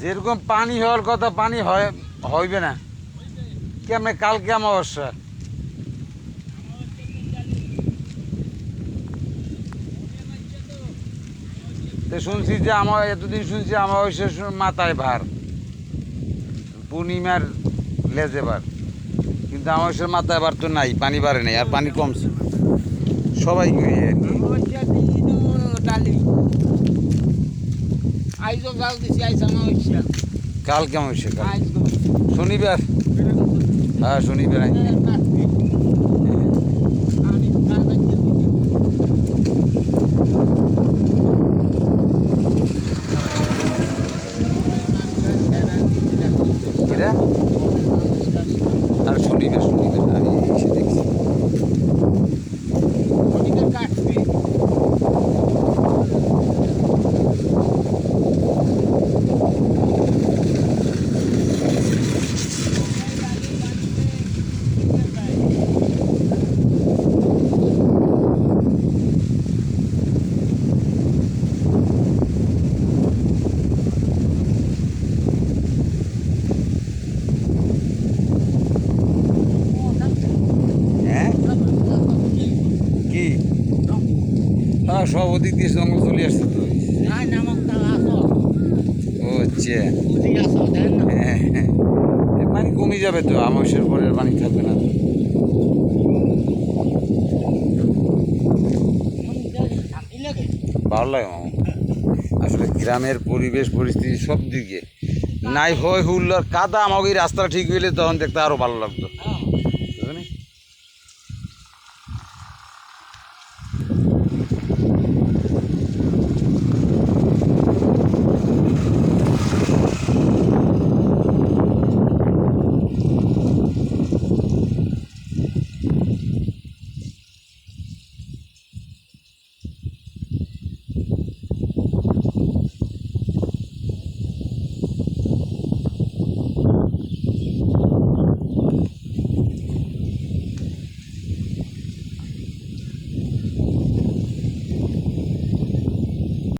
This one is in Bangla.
যেরকম পানি হওয়ার কথা পানি হয়, হইবে না। কেমনে কালকে অমাবস্যা তো শুনছি যে আমার, এতদিন শুনছি অমাবস্যার সময় মাথায় ভার। পূর্ণিমার লেজে ভার। কিন্তু আমার অমাবস্যার মাথায় ভার তো নাই, পানি বাড়ে নাই, আর পানি কমছে। সবাই করি আর কি। অমাবস্যার দিনও ডালি আইজও জাল দিছি কাল আইজ। গো শনিবার? হ্যাঁ শনিবার এটা আর শনিবার শনিবার। আমি হ্যাঁ সব ওদিক দিয়ে জঙ্গল চলে আসছে তো। হচ্ছে হ্যাঁ হ্যাঁ। পানি কমে যাবে তো আমাশের পরে আর পানি থাকবে না। তো। ভালো লাগে আসলে গ্রামের পরিবেশ পরিস্থিতি সব দিকে। নাই হয় হুল্লার কাদা আমাকে এই রাস্তাটা ঠিক হইলে তখন দেখতে আরও ভালো লাগতো।